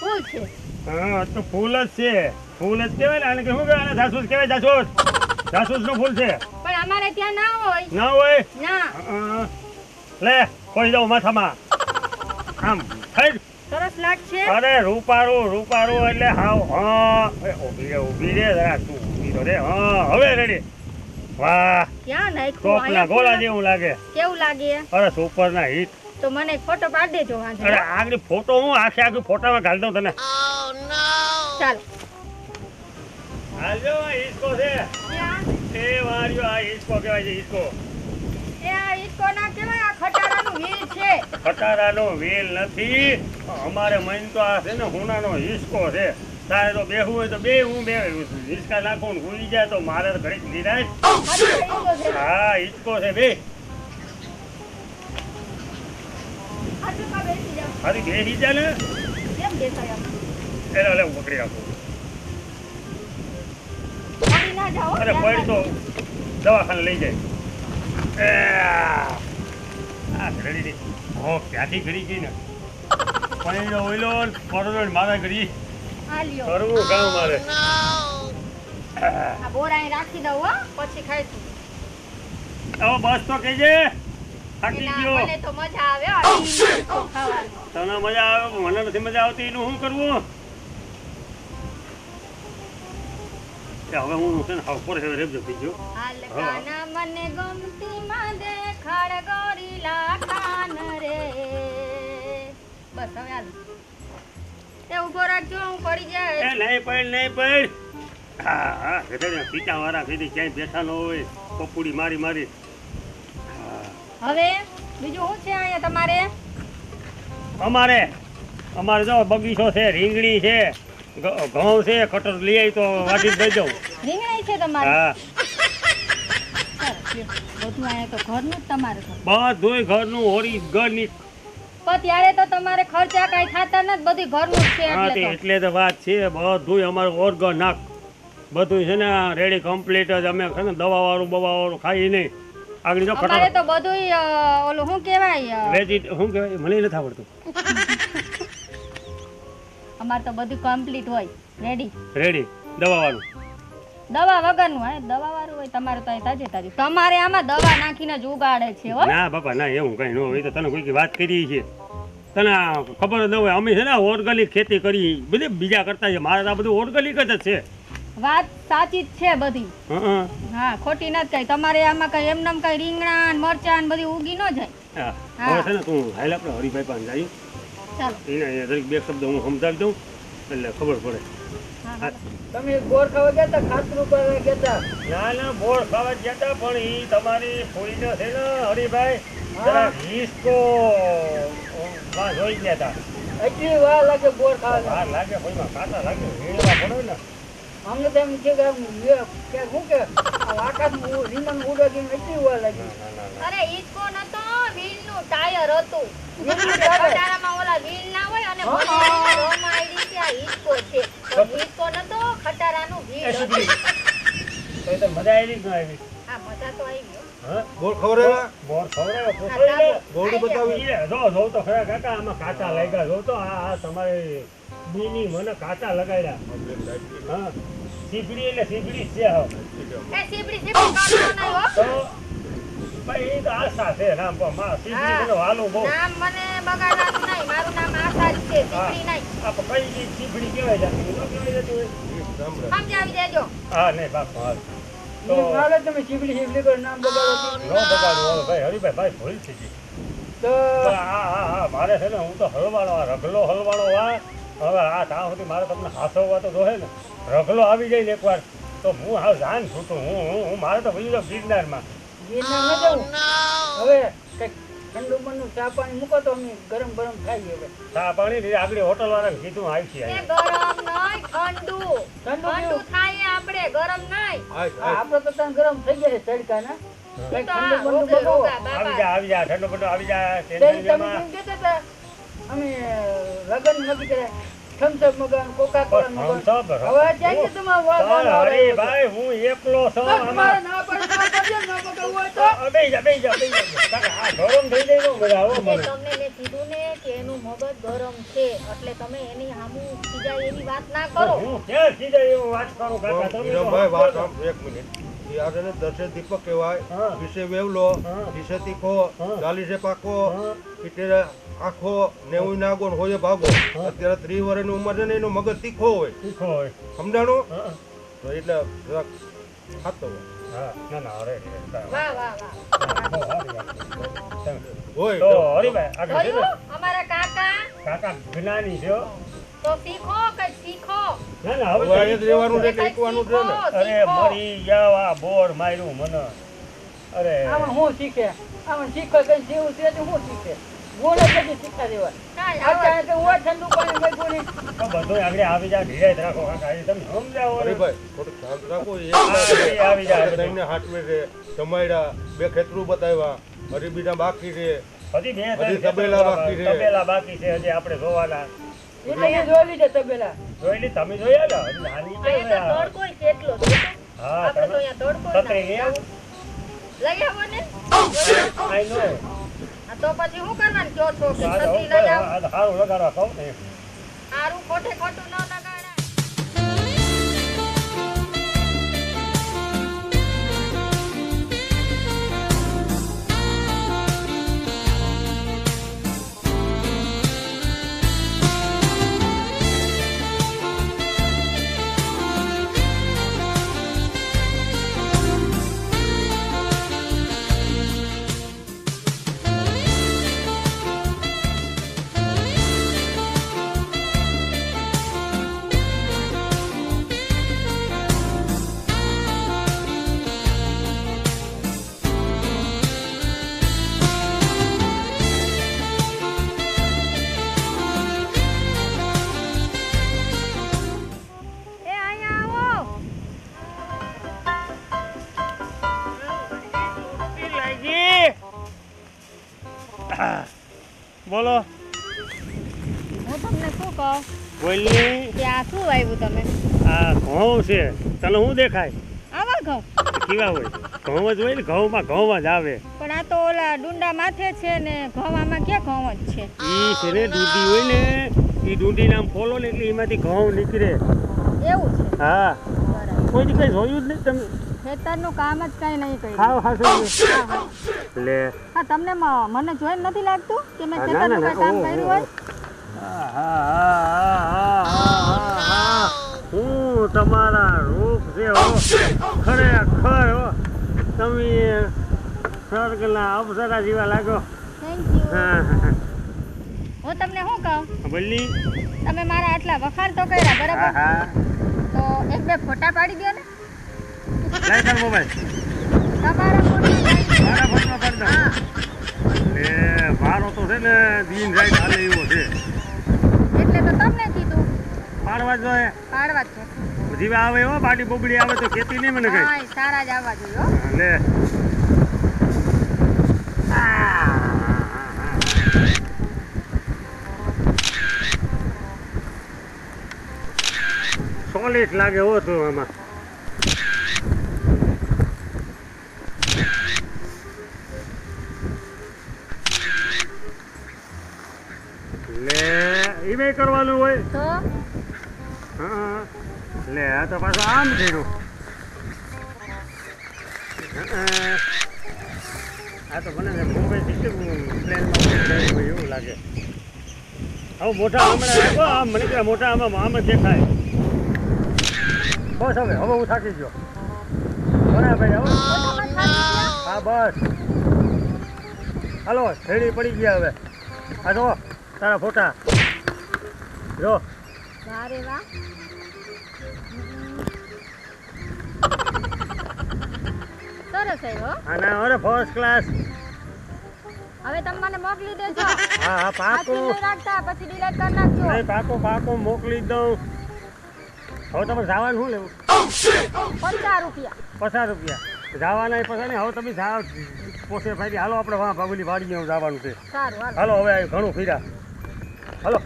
ફૂલ છે. હા તો ફૂલ જ છે. ફૂલ જ કહેવાય ને આને કે શું કહેવાય? જાસૂસ કહેવાય જાસૂસ. જાસૂસનું ફૂલ છે. પણ અમારે ત્યાં ના હોય. ના હોય? ના. લે કોઈ દઉં માથામાં. આમ થઈ સરસ લાગશે અરે રૂપારું રૂપારું એટલે હાવ હા. ઊભી ઊભી રે ઊભી રે જરા તું ઊભી તો રે. હા હવે રેડી વાહ. ક્યાં નાખ્યું? ટોપના ગોળા જેવું લાગે. કેવું લાગે? અરે સુપરના હિટ તો મને ફોટો પાડી દેજો વાંધો અરે આગળ ફોટો હું આખે આખી ફોટામાં ઘાલ દઉં તને. ચાલો. હાલજો આ હિસકો છે. એ વાર્યો આ ઈસકો કહેવાય છે ઈસકો એ આ ઈસકો ના કહેવાય આ ખટારાનું વ્હીલ છે. ખટારાનો વેલ નથી. અમારે મન તો આ છે ને હુનાનો ઈસકો છે. તારે તો બેહું હોય તો બે હું બે. હિસકા નાખું ને હુઈ જાય તો મારે તો ઘડીક નિરાશ. ઈસકો હા હિસકો છે બે. બેસી જાઓ હારી બેસી જા ને. કેમ બેસાય એને હું પકડી રાખું પડી અરે પડી તો દવાખાને લઈ જાય. આ ઘડી હો ક્યાંથી ઘડી ગઈ ને? પૈણો ઓઈલો ને મારા ઘડી. કરવું કામ મારે. બોરા રાખી દઉં હો પછી ખાઈશું. બસ તો કહેજે. મને તો મજા આવે ખાવાની. તને મજા આવે? મને નથી મજા આવતી એનું શું કરવું? હવે હું છે ને હવે છે રેબજો જતી ગયો. હાલકાના મને ગમતી માં દેખાડ ગોરીલા ખાન રે. બસ હવે હાલ. એ ઊભો રાખજો હું પડી એ નહીં પડ નહીં પડ. હા હા ગધેડા વાળા કીધી ક્યાંય બેઠા ન હોય. પપુડી મારી મારી. હવે બીજું શું છે અહીંયા તમારે? અમારે અમારે જો બગીચો છે રીંગણી છે ઘઉં છે કટર લઈ આવી તો વાટી દઈ દઉં. રીંગણી છે તમારે? હા. બધું અહીંયા તો ઘરનું જ તમારે બધું ઘરનું હોરી ઘરની. પણ ત્યારે તો તમારે ખર્ચા કાંઈ થતા નથી બધું ઘરનું છે એટલે એટલે તો વાત છે બધું અમારું ઓર્ગન નાખ બધું છે ને રેડી કમ્પ્લીટ જ. અમે છે ને દવાવાળું બવાવાળું ખાઈ નહીં. આગળ જો અમારે તો બધું ઓલું શું કહેવાય અ, વેજી શું કહેવાય? મને નથી આવડતું. અમારે તો બધું કમ્પ્લીટ હોય. રેડી રેડી દવાવાળું દવા વગરનું હોય દવા વાળું હોય તમારે તો અહીં તાજે તાજું. તમારે આમાં દવા નાખીને જ ઉગાડે છે હો. ના બાપા ના એવું કઈ ન હોય. તો તને કોઈ વાત કરી છે. તને આ ખબર જ ન હોય અમે છે ને ઓર્ગેનિક ખેતી કરી. બધી બીજા કરતા છે. મારે તો આ બધું ઓર્ગેનિક જ છે. વાત સાચી જ છે બધી. હા ખોટી નથી કઈ. તમારે આમાં કઈ એમનેમ કઈ રીંગણા મરચા ને બધી ઉગી ન જાય. હા. છે ને તું હાલ આપણે હરિભાઈ પાસે જાય ચાલો. એને અહીંયા દરેક બે શબ્દ હું સમજાવી દઉં એટલે ખબર પડે. તમે ગોળ ખાવા ગયા હતા ખાતરું કરવા ગયા હતા ના ના બોર ખાવા ગયા તા, પણ એ તમારી ફોઈનો છે ને હરિભાઈ જરા હિસકો માં જોઈ ગયા હતા એટલી વાર લાગે ગોળ ખાવા વાર લાગે ભાઈ કાંટા લાગે વેળવા પડે ને. અમને તો એમ છે કે આમ વે- કે શું કે? આકાશમાં રીંગણ ઉડે ગઈ એટલી વાર લાગી ના, ના, ના. અરે ઈસકો નતો વ્હીલનું ટાયર હતું. ખટારામાં ઓલા વ્હીલ ના હોય અને હા. આઈડી છે આ ઈસકો છે? તો ઈસકો નતો ખટારાનું વ્હીલ હતું. તો મજા આવી કે ન આવી. હા મજા તો આવી ગયો. હા? ગોળ ખવડાવ્યા? બોર ખવડાવ્યો, હા, પૂછો ઈ લે. ચાલો. ગોળું બતાવી. લે, જો જો તો ખરા કાકા આમાં કાચા લાગ્યા. જો તો આ આ તમારે બીની મને કાચા લગાડ્યા. હા? સીપડી એટલે સીપડી છે હવે. એ સીપડી સીપડી કાઢો તો ભાઈ એ તો આશા છે નામ પણ. માં સીપડી હા. મને બહુ. નામ મને બગાડવાનું નહીં. મારું નામ આશા જ છે સીપડી નહીં. આ કઈ સીપડી કહેવાય જતી? ન કહેવાય જતી. સમજાવી દેજો. હા નહીં બાપ તો તો તમે ચીપડી ચીપડી કરી નામ બગાડો છો. ન ભાઈ હરીભાઈ ભાઈ ભૂલ થઈ ગઈ. તો તો હા હા હા મારે છે ને હું તો હલવાણો આ રગલો હલવાણો વા હવે આ ત્યાં સુધી મારે તમને હાથવવા તો જોહે ને. રગલો આવી જાય ને એકવાર તો હું હા જાન છૂટું હું હું હું મારે તો બીજું ગિરનારમાં. ગિરનાર ન જવું હવે કંઈક ઠંડુ બનનું ચા પાણી મૂકો તો અમે ગરમ ગરમ ખાઈએ હવે. ચા પાણી આગળ હોટલ વાળા કીધું આવી છે ગરમ ઠંડુ. ઠંડુ પીવું. ગરમ નહીં આપડે તો ત્યાં ગરમ થઈ ગયા તડકા આવી જા આવી જા ઠંડો આવી જા હતા? અમે લગન નથી કર્યા. થમ્સઅપ કોકા કોલા હવે કે તમારે છે? હું એકલો છું બસ આમાં મારે ના પડે ના પડે બગાડજો હોય તો અ, જા બેહી જા બેહી જા આ ગરમ થઈ જાય તો મજા આવો મને તમને મેં કીધું ને કે એનું મગજ ગરમ છે એટલે તમે એની સામું ખીજાય એવી વાત ના કરો હું. ક્યાં સીધા એવું વાત કરું કાકા તમે તો વાત આમ એક મિનિટ ઈ આ છે ને દસે દીપક કહેવાય વિશે વેવલો. વિશે તીખો ચાલીસે પાકો ઇટેરે આખો નેવું નાગો ને હોયે ભાગો અત્યારે ત્રીસ વર્ષની ઉંમર છે ને એનો મગજ તીખો હોય તીખો હોય સમજાણું તો એટલે ખાતો હોય અમારા કાકા કાકા જ્ઞાની છે તો શીખો કે શીખો? ના ના હવે હવે અહીંયા રહેવાનું છે કંઈક ટેકવાનું છે ને. અરે મરી જાવ આ બોર માર્યું મને. અરે. આમાં હું શીખે? આમાં શીખે કઈ જેવું છે તો હું શીખે? બોલે પછી શીખા દેવાય અત્યારે તો હોય ઠંડુ પાણી મજબૂરી તો બધું આગળ આવી જાય ધીરે જ રાખો કાકા તમે સમજાવો ને. હરીભાઈ થોડુંક શાંત રાખો એ આવી જાય. આપણે હાટવે છે જમાડ્યા બે ખેતરું બતાવ્યા હરી બીજા બાકી છે. હજી બે તબેલા બાકી છે. તબેલા બાકી છે હજી આપણે જોવાના. જોઈ લીધે તબેલા. જોઈ લી તમે જોયા ને નાની. તડકોય કેટલો હા આપણે તો અહીંયા તડકોય છત્રી લઈ આવું લઈ આવો ને. આઈ નો તો પછી શું કરવાનું? કયો છો કે આ લઈ આવો. સારું લગાડવા કહું ને. સારું ખોટે ખોટું ન આ ઘઉં છે. તને શું દેખાય? આવા ઘઉં? કેવા હોય ઘઉં જ હોય ને ઘઉંમાં ઘઉં જ આવે. પણ આ તો ઓલા ડુંડા માથે છે ને ઘઉં આમાં ક્યાં ઘઉં જ છે? ઈ છે ને ડૂંડી હોય ને ઈ ડૂંડીને નામ ફોલો ને એટલે એમાંથી ઘઉં નીકળે. એવું છે? હા. કોઈ દી કઈ જોયું જ નહીં તમે? ખેતરનું કામ જ કાંઈ નહીં કર્યું. હા, હા. લે હા તમને મને જોઈને નથી લાગતું કે મેં ખેતરનું ના, કાંઈ કામ હા કર્યું હા હોય આહાહાહાહાહા. હું તમારા રૂપ છે હો ખરેખર હો તમે સ્વર્ગના અપ્સરા જેવા લાગો. હા, હા, હું. તમને શું કહું. બોલી તમે મારા આટલા વખાણ તો કર્યા બરાબર. તો એક બે ફોટા પાડી દો ને. લઈ તારો મોબાઈલ. તમારા મારા ફોનમાં પાડી દો. લે મારો તો છે ને દિન જાય હાલે એવો છે એટલે તો તમને કીધું પાડવા જોઈએ. પાડવા જ છે જીવા આવે હો બાડી બોબડી આવે તો ખેતી નહીં મને કઈ. સારા જ આવવા જોઈએ લે. સોલિડ લાગે હો તો આમાં. એટલે એ કરવાનું હોય. તો? લે તો પાછું આમ હા. આ તો મને મુંબઈથી પ્લેનમાં એવું લાગે. હવે મોટા હમણાં આમ મને કે મોટા આમાં આમ જ દેખાય. બસ હવે હવે હું થાકી ગયો. બરાબર, હવે? હા, બસ. હાલો, રેડી પડી ગયા હવે. આ જો, તારા ફોટા. જો. વાહ રે વાહ સરસ આવ્યો હો. અને અરે ફર્સ્ટ ક્લાસ હવે તમે મને મોકલી દેજો. હા હા રાખતા પછી ડિલીટ કરી નાખજો. નહીં પાકો પાકો મોકલી દઉં. હવે તમે જવાનું શું લેવું? પચાસ રૂપિયા. પચાસ રૂપિયા. જવાના પૈસા હવે તમે જાઓ. પોસે ભાઈ હાલો આપણે વાં ભગુલી વાડીએ જવાનું છે. સારું હાલો. હાલો હવે ઘણું ફીરા. હાલો.